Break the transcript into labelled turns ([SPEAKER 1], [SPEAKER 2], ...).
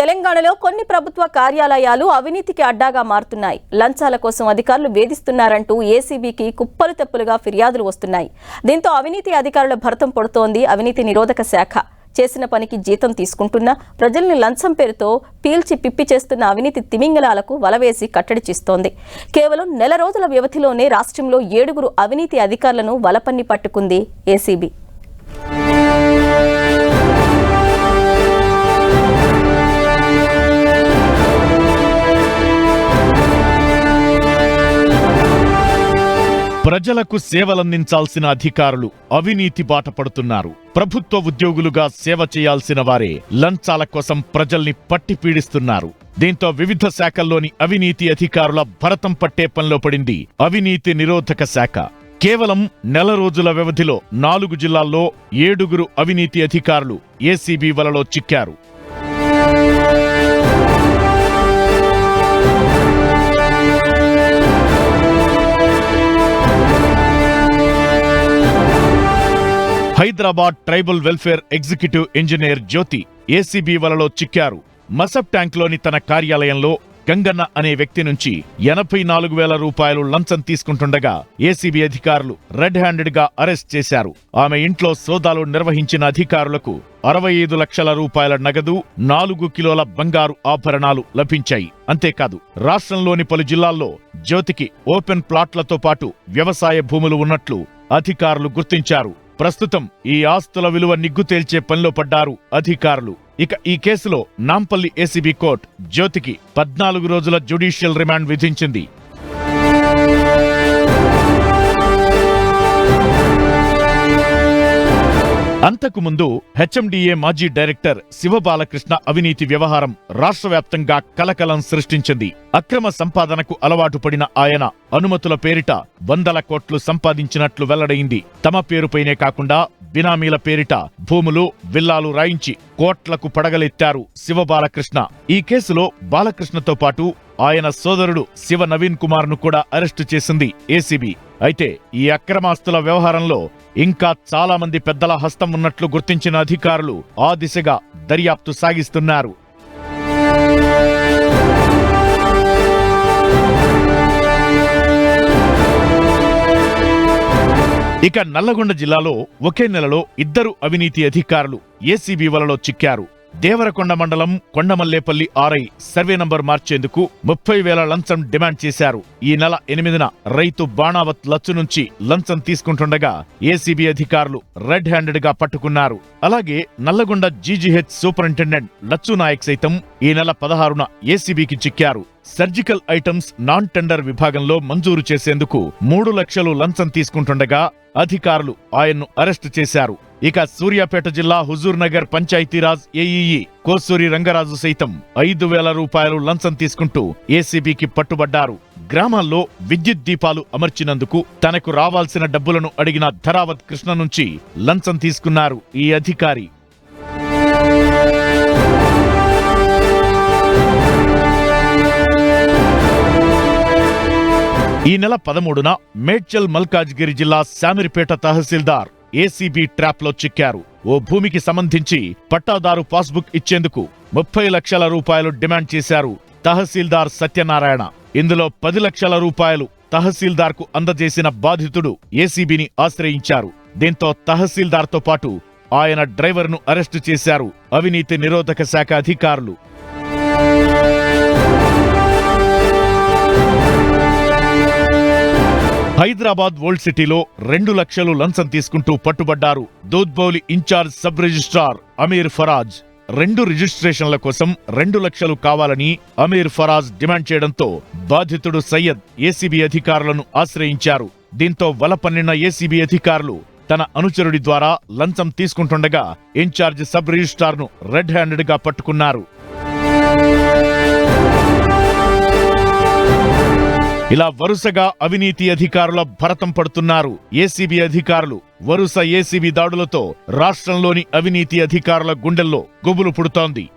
[SPEAKER 1] తెలంగాణలో కొన్ని ప్రభుత్వ కార్యాలయాలు అవినీతికి అడ్డాగా మారుతున్నాయి. లంచాల కోసం అధికారులు వేధిస్తున్నారంటూ ఏసీబీకి కుప్పలు తెప్పులుగా ఫిర్యాదులు వస్తున్నాయి. దీంతో అవినీతి అధికారుల భరతం పడుతోంది అవినీతి నిరోధక శాఖ. చేసిన పనికి జీతం తీసుకుంటున్నా ప్రజల్ని లంచం పేరుతో పీల్చి పిప్పి చేస్తున్న అవినీతి తిమింగలాలకు వలవేసి కట్టడి చేస్తోంది. కేవలం నెల రోజుల వ్యవధిలోనే రాష్ట్రంలో ఏడుగురు అవినీతి అధికారులను వలపన్ని పట్టుకుంది ఏసీబీ.
[SPEAKER 2] ప్రజలకు సేవలందించాల్సిన అధికారులు అవినీతి బాట పడుతున్నారు. ప్రభుత్వ ఉద్యోగులుగా సేవ చేయాల్సిన వారే లంచాల కోసం ప్రజల్ని పట్టి పీడిస్తున్నారు. దీంతో వివిధ శాఖల్లోని అవినీతి అధికారుల భరతం పట్టే పనిలో పడింది అవినీతి నిరోధక శాఖ. కేవలం నెల రోజుల వ్యవధిలో నాలుగు జిల్లాల్లో ఏడుగురు అవినీతి అధికారులు ఏసీబీ వలలో చిక్కారు. Hyderabad tribal welfare executive engineer Jyoti ACB వలలో చిక్కారు. మసబ్ ట్యాంక్లోని తన కార్యాలయంలో గంగన్న అనే వ్యక్తి నుంచి ఎనభై నాలుగు వేల రూపాయలు లంచం తీసుకుంటుండగా ఏసీబీ అధికారులు రెడ్ హ్యాండెడ్గా అరెస్ట్ చేశారు. ఆమె ఇంట్లో సోదాలు నిర్వహించిన అధికారులకు అరవై ఐదు లక్షల రూపాయల నగదు నాలుగు కిలోల బంగారు ఆభరణాలు లభించాయి. అంతేకాదు రాష్ట్రంలోని పలు జిల్లాల్లో జ్యోతికి ఓపెన్ ప్లాట్లతో పాటు వ్యవసాయ భూములు ఉన్నట్లు అధికారులు గుర్తించారు. ప్రస్తుతం ఈ ఆస్తుల విలువ నిగ్గు తేల్చే పనిలో పడ్డారు అధికారులు. ఇక ఈ కేసులో నాంపల్లి ఏసీబీ కోర్టు జ్యోతికి పద్నాలుగు రోజుల జ్యుడిషియల్ రిమాండ్ విధించింది. అంతకుముందు హెచ్ఎండిఏ మాజీ డైరెక్టర్ శివబాలకృష్ణ అవినీతి వ్యవహారం రాష్ట్ర వ్యాప్తంగా కలకలం సృష్టించింది. అక్రమ సంపాదనకు అలవాటు పడిన ఆయన అనుమతుల పేరిట వందల కోట్లు సంపాదించినట్లు వెల్లడైంది. తమ పేరుపైనే కాకుండా బినామీల పేరిట భూములు విల్లాలు రాయించి కోట్లకు పడగలెత్తారు శివబాలకృష్ణ. ఈ కేసులో బాలకృష్ణతో పాటు ఆయన సోదరుడు శివ నవీన్ కుమార్ను కూడా అరెస్టు చేసింది. ఏసీబీ అయితే ఈ అక్రమాస్తుల వ్యవహారంలో ఇంకా చాలామంది పెద్దల హస్తం ఉన్నట్లు గుర్తించిన అధికారులు ఆ దిశగా దర్యాప్తు సాగిస్తున్నారు. ఇక నల్లగొండ జిల్లాలో ఒకే నెలలో ఇద్దరు అవినీతి అధికారులు ఏసీబీ వలలో చిక్కారు. దేవరకొండ మండలం కొండమల్లేపల్లి ఆర్ఐ సర్వే నంబర్ మార్చేందుకు ముప్పై వేల లంచం డిమాండ్ చేశారు. ఈ నెల ఎనిమిదిన రైతు బాణావత్ లచ్చు నుంచి లంచం తీసుకుంటుండగా ఏసీబీ అధికారులు రెడ్ హ్యాండెడ్గా పట్టుకున్నారు. అలాగే నల్లగొండ జీజీహెచ్ సూపరింటెండెంట్ లచ్చు నాయక్ సైతం ఈ నెల పదహారున ఏసీబీకి చిక్కారు. సర్జికల్ ఐటమ్స్ నాన్ టెండర్ విభాగంలో మంజూరు చేసేందుకు మూడు లక్షలు లంచం తీసుకుంటుండగా అధికారులు ఆయన్ను అరెస్టు చేశారు. ఇక సూర్యాపేట జిల్లా హుజూర్ నగర్ పంచాయతీరాజ్ ఏఈఈ కోసూరి రంగరాజు సైతం ఐదు వేల రూపాయలు లంచం తీసుకుంటూ ఏసీబీకి పట్టుబడ్డారు. గ్రామాల్లో విద్యుత్ దీపాలు అమర్చినందుకు తనకు రావాల్సిన డబ్బులను అడిగిన ధరావత్ కృష్ణ నుంచి లంచం తీసుకున్నారు ఈ అధికారి. ఈ నెల పదమూడున మేడ్చల్ మల్కాజ్గిరి జిల్లా శామిరిపేట తహసీల్దార్ ఏసీబీ ట్రాప్లో చిక్కారు. ఓ భూమికి సంబంధించి పట్టాదారు పాస్బుక్ ఇచ్చేందుకు ముప్పై లక్షల రూపాయలు డిమాండ్ చేశారు తహసీల్దార్ సత్యనారాయణ. ఇందులో పది లక్షల రూపాయలు తహసీల్దార్కు అందజేసిన బాధితుడు ఏసీబీని ఆశ్రయించారు. దీంతో తహసీల్దార్తో పాటు ఆయన డ్రైవర్ను అరెస్టు చేశారు. అవినీతి నిరోధక శాఖ అధికారులు. హైదరాబాద్ ఓల్డ్ సిటీలో రెండు లక్షలు లంచం తీసుకుంటూ పట్టుబడ్డారు Doodhbowli in charge sub registrar Ameer Faraz. రెండు రిజిస్ట్రేషన్ల కోసం రెండు లక్షలు కావాలని అమీర్ ఫరాజ్ డిమాండ్ చేయడంతో బాధితుడు సయ్యద్ ఏసీబీ అధికారులను ఆశ్రయించారు. దీంతో వలపన్నిన ఏసీబీ అధికారులు తన అనుచరుడి ద్వారా లంచం తీసుకుంటుండగా ఇన్ఛార్జ్ సబ్ రిజిస్ట్రార్ను రెడ్ హ్యాండెడ్గా పట్టుకున్నారు. ఇలా వరుసగా అవినీతి అధికారుల భరతం పడుతున్నారు. ఏసీబీ అధికారులు వరుస ఏసీబీ దాడులతో రాష్ట్రంలోని అవినీతి అధికారుల గుండెల్లో గుబులు పుడుతోంది.